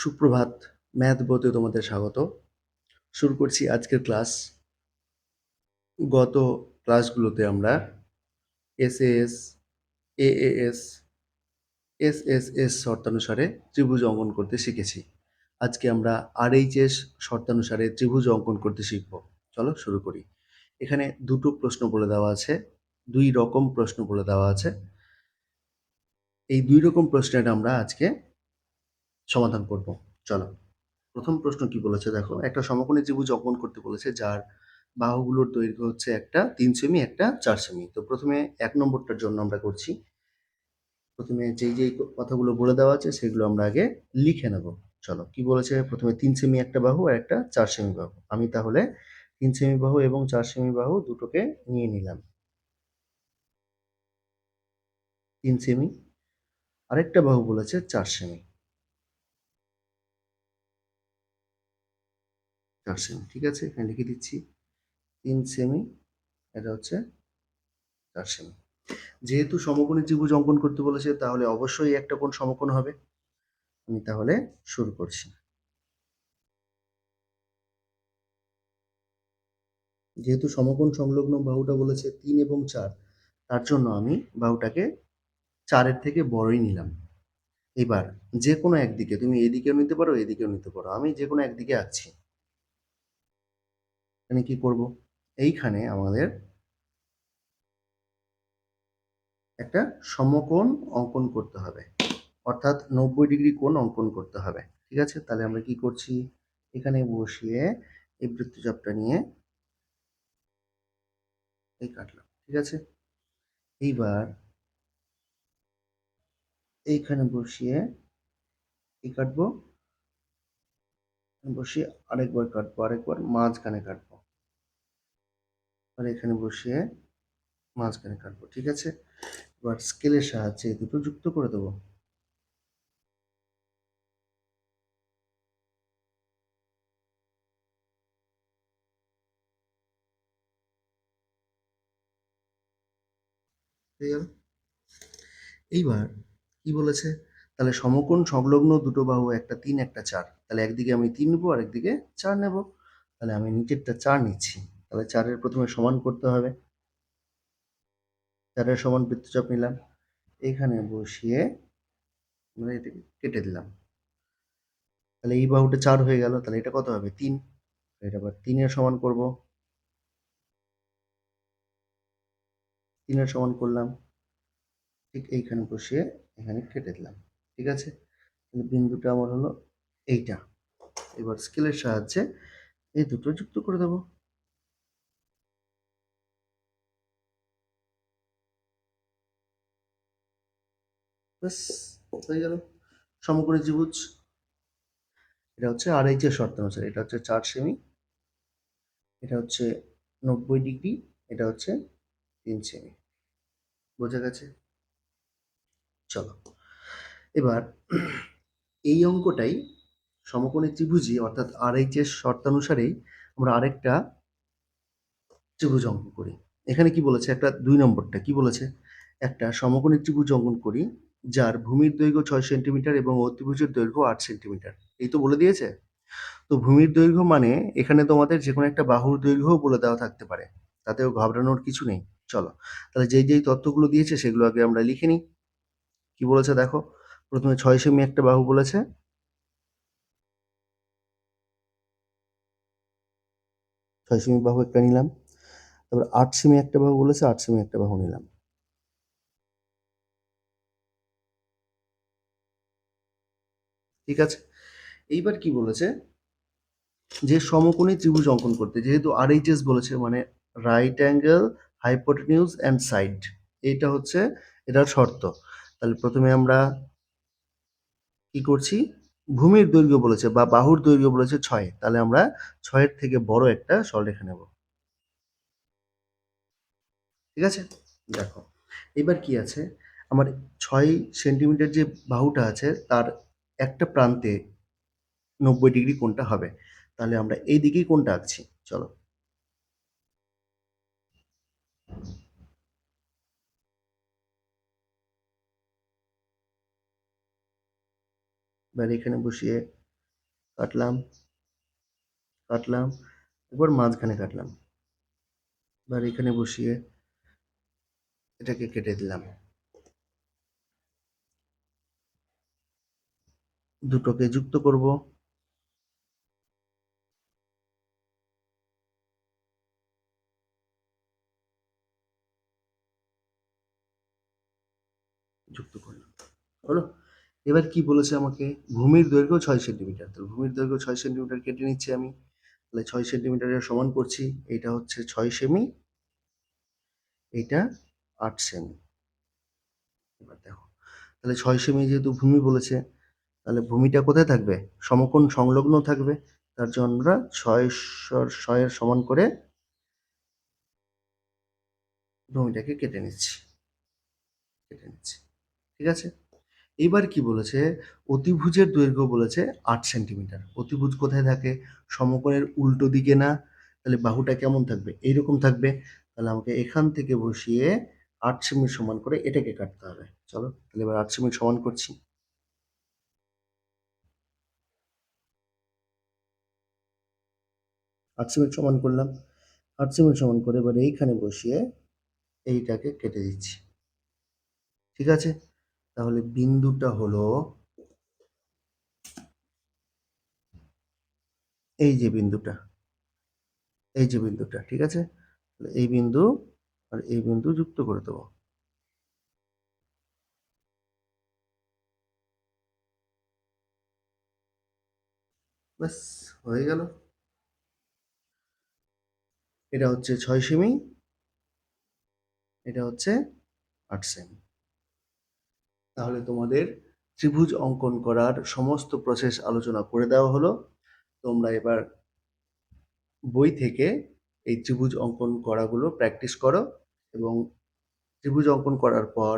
সুপ্রভাত, ম্যাথ বইতে তোমাদের স্বাগত। শুরু করছি আজকের ক্লাস। গত ক্লাসগুলোতে আমরা এসএএস, এএএস, এসএসএস শর্তানুসারে ত্রিভুজ অঙ্কন করতে শিখেছি। আজকে আমরা আর আরএইচএস শর্তানুসারে ত্রিভুজ অঙ্কন করতে শিখব। চলো শুরু করি। এখানে দুটো প্রশ্ন বলে দেওয়া আছে, দুই রকম প্রশ্ন বলে দেওয়া আছে। এই দুই রকম প্রশ্নের আমরা আজকে সমাধান করব। চলো। প্রথম প্রশ্ন কি বলেছে দেখো? একটা সমকোণী ত্রিভুজ অঙ্কন করতে বলেছে, যার বাহুগুলোর দৈর্ঘ্য হচ্ছে একটা, তিন সেমি একটা চার সেমি তো প্রথমে এক নম্বরটার জন্য আমরা করছি। প্রথমে যেই যেই কথাগুলো বলে দেওয়া আছে, সেগুলো আমরা আগে লিখে নেব। চলো, কি বলেছে? প্রথমে তিন সেমি একটা বাহু আর একটা চার সেমি বাহু। আমি তাহলে তিন সেমি বাহু এবং চার সেমি বাহু দুটোকে নিয়ে নিলাম। তিন সেমি আরেকটা বাহু বলেছে চার সেমি চার সেমি ঠিক আছে? এখানে লিখে দিচ্ছি তিন সেমি এটা হচ্ছে চার সেমি যেহেতু সমকোণী ত্রিভুজ অঙ্কন করতে বলেছে, তাহলে অবশ্যই একটা কোণ সমকোণ হবে। আমি তাহলে শুরু করছি। যেহেতু সমকোণ সংলগ্ন বাহুটা বলেছে তিন এবং চার, তার জন্য আমি বাহুটাকে চারের থেকে বড়ই নিলাম। এবার যে কোনো একদিকে, তুমি এদিকেও নিতে পারো, এদিকেও নিতে পারো। আমি যে কোনো একদিকে আছি। এখানে কি করব? এইখানে আমাদের একটা সমকোণ অঙ্কন করতে হবে। অর্থাৎ নব্বই ডিগ্রি কোণ অঙ্কন করতে হবে। ঠিক আছে? তাহলে আমরা কি করছি? এখানে বসিয়ে এই বৃত্তচাপটা নিয়ে এই কাটলাম। ঠিক আছে? এইবার এইখানে বসিয়ে এই কাটবো। বসিয়ে আরেকবার কাটবো, আরেকবার মাঝখানে কাটবো। আর এখানে বসিয়ে মাঝখানে কাটবো, ঠিক আছে? এবার স্কেলের সাহায্যে দুটো যুক্ত করে দেবো। এইবার কি বলেছে? তাহলে সমকোণ সংলগ্ন দুটো বাহু একটা তিন, একটা চার। তাহলে একদিকে আমি তিন নেব আর একদিকে চার নেব। তাহলে আমি নিচেরটা চার নিচ্ছি। তাহলে চারের প্রথমে সমান করতে হবে। চারের সমান বৃত্তচাপ নিলাম। এখানে বসিয়ে আমরা এটাকে কেটে দিলাম। তাহলে এই বাহুটা চার হয়ে গেল। তাহলে এটা কত হবে? তিন। এটা আবার তিনের সমান করব। তিনের সমান করলাম। ঠিক এইখানে বসিয়ে এখানে কেটে দিলাম। ঠিক আছে? বিন্দুটা আমার হলো এইটা। এবার স্কেলের সাহায্যে এই দুটো যুক্ত করে দেবো। ব্যাস, হয়ে গেল। সমকোণী ত্রিভুজ। এটা হচ্ছে আর এইচের শর্ত অনুসারে এটা হচ্ছে চার সেমি। এটা হচ্ছে নব্বই ডিগ্রি। এটা হচ্ছে তিন সেমি। বোঝা গেছে? চলো। এবার এই অঙ্কটাই সমকোণী ত্রিভুজই অর্থাৎ আর এইচের শর্তানুসারেই আমরা আরেকটা ত্রিভুজ অঙ্কন করি। এখানে কি বলেছে? একটা দুই নম্বরটা কি বলেছে? একটা সমকোণী ত্রিভুজ অঙ্কন করি যার ভূমির দৈর্ঘ্য ছয় সেন্টিমিটার এবং অতিভুজের দৈর্ঘ্য আট সেন্টিমিটার। এই তো বলে দিয়েছে। তো ভূমির দৈর্ঘ্য মানে এখানে তোমাদের যে কোনো একটা বাহুর দৈর্ঘ্যও বলে দেওয়া থাকতে পারে। তাতেও ঘাবড়ানোর কিছু নেই। চলো, তাহলে যেই যেই তথ্যগুলো দিয়েছে সেগুলো আগে আমরা লিখে নিই। কি বলেছে দেখো? প্রথমে ছয় সেমি একটা বাহু বলেছে। ছয় সেমি বাহু একটা নিলাম। তারপর আট সেমি একটা বাহু বলেছে, আট সেমি একটা বাহু নিলাম। ঠিক আছে? এইবার কি বলেছে? যে সমকোণী ত্রিভুজ অঙ্কন করতে, যেহেতু আর বলেছে মানে right angle hypotenuse and side এইটা হচ্ছে, এটার শর্ত। তাহলে প্রথমে আমরা কি করছি? ভূমির দৈর্ঘ্য বলেছে বা বাহুর দৈর্ঘ্য বলেছে ছয়, তাহলে আমরা ছয়ের থেকে বড় একটা সরলরেখা নেব। ঠিক আছে? দেখো, এবার কি আছে? আমার ছয় সেন্টিমিটার যে বাহুটা আছে, তার একটা প্রান্তে নব্বই ডিগ্রি কোনটা হবে। তাহলে আমরা এই দিকেই কোনটা আঁকছি, চলো। এবার এখানে বসিয়ে কাটলাম কাটলাম এবার মাঝখানে কাটলাম। এবার এখানে বসিয়ে এটাকে কেটে দিলাম। দুটোকে যুক্ত করব। যুক্ত করলাম। হলো? এবার কি বলেছে আমাকে? ভূমির দৈর্ঘ্য ছয় সেন্টিমিটার। তো ভূমির দৈর্ঘ্য ছয় সেন্টিমিটার কেটে নিচ্ছি আমি। তাহলে ছয় সেন্টিমিটারের সমান করছি। এটা হচ্ছে ছয় সেমি। এটা আট সেমি। এবার দেখো। তাহলে ছয় সেমি যেহেতু ভূমি বলেছে, তাহলে ভূমিটা কোথায় থাকবে? সমকোণ সংলগ্ন থাকবে। তার জন্য আমরা ছয় ছয়ের সমান করে ভূমিটাকে কেটে নিচ্ছি। কেটে নিচ্ছি। ঠিক আছে? এবার কি বলেছে? অতিভুজের দৈর্ঘ্য বলেছে আট সেন্টিমিটার। অতিভুজ কোথায় থাকে? সমকোণের উল্টো দিকে না? তাহলে বাহুটা কেমন থাকবে? এইরকম থাকবে। তাহলে আমাকে এখান থেকে বসিয়ে আট সেমি সমান করে এটাকে কাটতে হবে। চলো, তাহলে এবার আট সেমি সমান করছি। আট সেমি সমান করলাম। আট সেমি সমান করে এবার এইখানে বসিয়ে এইটাকে কেটে দিচ্ছি। ঠিক আছে? তাহলে বিন্দুটা হলো এই যে বিন্দুটা, এই যে বিন্দুটা, ঠিক আছে? এই বিন্দু আর এই বিন্দু যুক্ত করে দেবো। ব্যাস, হয়ে গেল। এটা হচ্ছে ছয় সেমি, এটা হচ্ছে আট সেমি। তাহলে তোমাদের ত্রিভুজ অঙ্কন করার সমস্ত প্রসেস আলোচনা করে দেওয়া হলো। তোমরা এবার বই থেকে এই ত্রিভুজ অঙ্কন করাগুলো প্র্যাকটিস করো এবং ত্রিভুজ অঙ্কন করার পর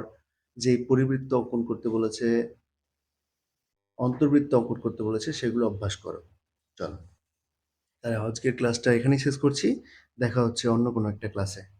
যে পরিবৃত্ত অঙ্কন করতে বলেছে, অন্তর্বৃত্ত অঙ্কন করতে বলেছে, সেগুলো অভ্যাস করো। চলো। তাহলে আজকের ক্লাসটা এখানেই শেষ করছি। দেখা হচ্ছে অন্য কোনো একটা ক্লাসে